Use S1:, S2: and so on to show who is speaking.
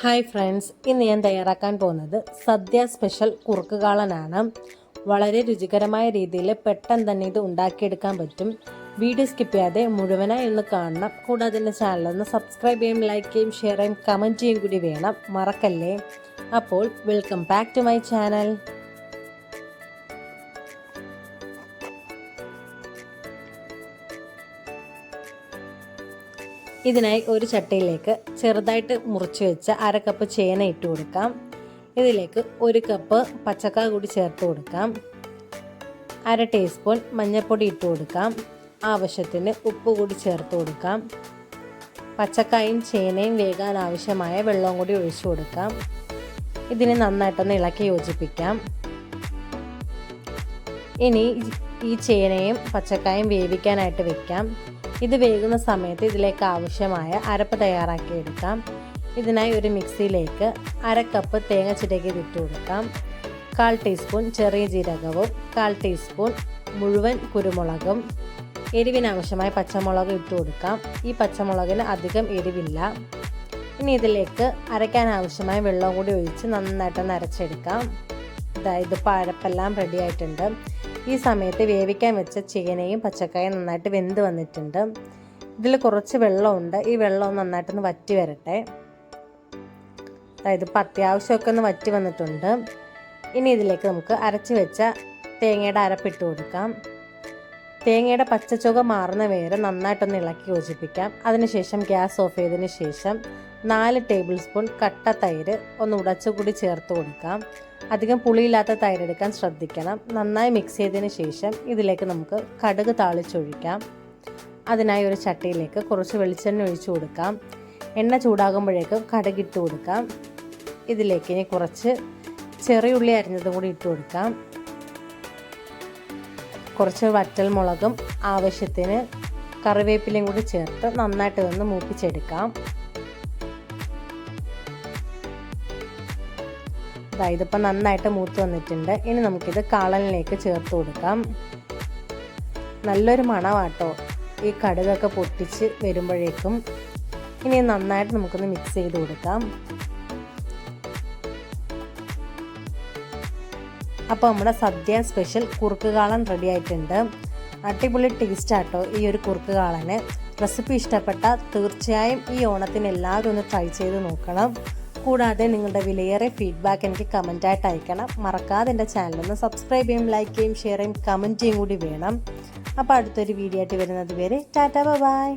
S1: Hi friends ഇന്ന് ഞാൻ തയ്യാറാക്കാൻ പോകുന്നത് സദ്യ സ്പെഷ്യൽ കുറുക്കുകാളനാണ്. വളരെ രുചികരമായ രീതിയിൽ പെട്ടെന്ന് തന്നെ ഇത് ഉണ്ടാക്കിയെടുക്കാൻ പറ്റും. വീഡിയോ സ്കിപ്പ് ചെയ്യാതെ മുഴുവനായി ഒന്ന് കാണണം. കൂടാതെ എന്റെ ചാനലൊന്ന് സബ്സ്ക്രൈബ് ചെയ്യും ലൈക്ക് ചെയ്യും ഷെയർ ചെയ്യും കമന്റ് ചെയ്യും കൂടി വേണം. മറക്കല്ലേ? അപ്പോൾ welcome back to my channel ഇതിനായി ഒരു ചട്ടിയിലേക്ക് ചെറുതായിട്ട് മുറിച്ച് വെച്ച അര കപ്പ് ചേന ഇട്ട് കൊടുക്കാം. ഇതിലേക്ക് ഒരു കപ്പ് പച്ചക്ക കൂടി ചേർത്ത് കൊടുക്കാം. അര ടീസ്പൂൺ മഞ്ഞൾപ്പൊടി ഇട്ട് കൊടുക്കാം. ആവശ്യത്തിന് ഉപ്പ് കൂടി ചേർത്ത് കൊടുക്കാം. പച്ചക്കായും ചേനയും വേകാൻ ആവശ്യമായ വെള്ളവും കൂടി ഒഴിച്ചു കൊടുക്കാം. ഇതിനെ നന്നായിട്ടൊന്ന് ഇളക്കി യോജിപ്പിക്കാം. ഇനി ഈ ചേനയും പച്ചക്കായും വേവിക്കാനായിട്ട് വെക്കാം. ഇത് വേകുന്ന സമയത്ത് ഇതിലേക്ക് ആവശ്യമായ അരപ്പ് തയ്യാറാക്കി എടുക്കാം ഇതിനായി ഒരു മിക്സിയിലേക്ക് അര കപ്പ് തേങ്ങ ചിരകിയത് ഇട്ട് കൊടുക്കാം. കാൽ ടീസ്പൂൺ ചെറിയ ജീരകവും കാൽ ടീസ്പൂൺ മുഴുവൻ കുരുമുളകും. എരിവിനാവശ്യമായ പച്ചമുളക് ഇട്ട് കൊടുക്കാം. ഈ പച്ചമുളകിന് അധികം എരിവില്ല. ഇനി ഇതിലേക്ക് അരയ്ക്കാൻ ആവശ്യമായ വെള്ളം കൂടി ഒഴിച്ച് നന്നായിട്ടൊന്ന് അരച്ചെടുക്കാം. അതായത് പഴപ്പെല്ലാം റെഡി ആയിട്ടുണ്ട്. ഈ സമയത്ത് വേവിക്കാൻ വെച്ച ചേനയും പച്ചക്കായും നന്നായിട്ട് വെന്ത് വന്നിട്ടുണ്ട്. ഇതിൽ കുറച്ച് വെള്ളമുണ്ട്. ഈ വെള്ളം നന്നായിട്ടൊന്ന് വറ്റി വരട്ടെ. അതായത് ഇപ്പം അത്യാവശ്യമൊക്കെ ഒന്ന് വറ്റി വന്നിട്ടുണ്ട്. ഇനി ഇതിലേക്ക് നമുക്ക് അരച്ച് വെച്ച തേങ്ങയുടെ അരപ്പിട്ട് കൊടുക്കാം. തേങ്ങയുടെ പച്ചച്ചുക മാറുന്ന വരെ നന്നായിട്ടൊന്ന് ഇളക്കി യോജിപ്പിക്കാം. അതിനുശേഷം ഗ്യാസ് ഓഫ് ചെയ്തതിന് ശേഷം നാല് ടേബിൾ സ്പൂൺ കട്ട തൈര് ഒന്ന് ഉടച്ചുകൂടി ചേർത്ത് കൊടുക്കാം. അധികം പുളിയില്ലാത്ത തൈര് എടുക്കാൻ ശ്രദ്ധിക്കണം. നന്നായി മിക്സ് ചെയ്തതിന് ശേഷം ഇതിലേക്ക് നമുക്ക് കടുക് താളിച്ചൊഴിക്കാം. അതിനായി ഒരു ചട്ടിയിലേക്ക് കുറച്ച് വെളിച്ചെണ്ണ ഒഴിച്ചു കൊടുക്കാം. എണ്ണ ചൂടാകുമ്പോഴേക്കും കടുകിട്ട് കൊടുക്കാം. ഇതിലേക്ക് ഇനി കുറച്ച് ചെറിയുള്ളി അരിഞ്ഞതും കൂടി ഇട്ട് കൊടുക്കാം. കുറച്ച് വറ്റൽ മുളകും ആവശ്യത്തിന് കറിവേപ്പിലയും കൂടി ചേർത്ത് നന്നായിട്ട് ഒന്ന് മൂപ്പിച്ചെടുക്കാം. ഇതിപ്പോൾ നന്നായിട്ട് മൂത്ത് വന്നിട്ടുണ്ട്. ഇനി നമുക്കിത് കാളനിലേക്ക് ചേർത്ത് കൊടുക്കാം. നല്ലൊരു മണമാട്ടോ ഈ കടുകൊക്കെ പൊട്ടിച്ച് വരുമ്പോഴേക്കും. ഇനി നന്നായിട്ട് നമുക്കൊന്ന് മിക്സ് ചെയ്ത് കൊടുക്കാം. അപ്പോൾ നമ്മുടെ സദ്യ സ്പെഷ്യൽ കുറുക്ക് കാളൻ റെഡി ആയിട്ടുണ്ട്. അടിപൊളി ടേസ്റ്റ് ആട്ടോ ഈ ഒരു കുറുക്ക് കാളന് റെസിപ്പി ഇഷ്ടപ്പെട്ട തീർച്ചയായും ഈ ഓണത്തിന് എല്ലാവരും ഒന്ന് ട്രൈ ചെയ്ത് നോക്കണം. കൂടാതെ നിങ്ങളുടെ വിലയേറെ ഫീഡ്ബാക്ക് എനിക്ക് കമന്റായിട്ട് അയക്കണം. മറക്കാതെ എന്റെ ചാനലൊന്ന് സബ്സ്ക്രൈബ് ചെയ്യും ലൈക്ക് ചെയ്യും ഷെയർ ചെയ്യും കമന്റ് ചെയ്യും കൂടി വേണം. അപ്പോൾ അടുത്തൊരു വീഡിയോ ആയിട്ട് വരുന്നത് വരെ ടാറ്റ ബൈ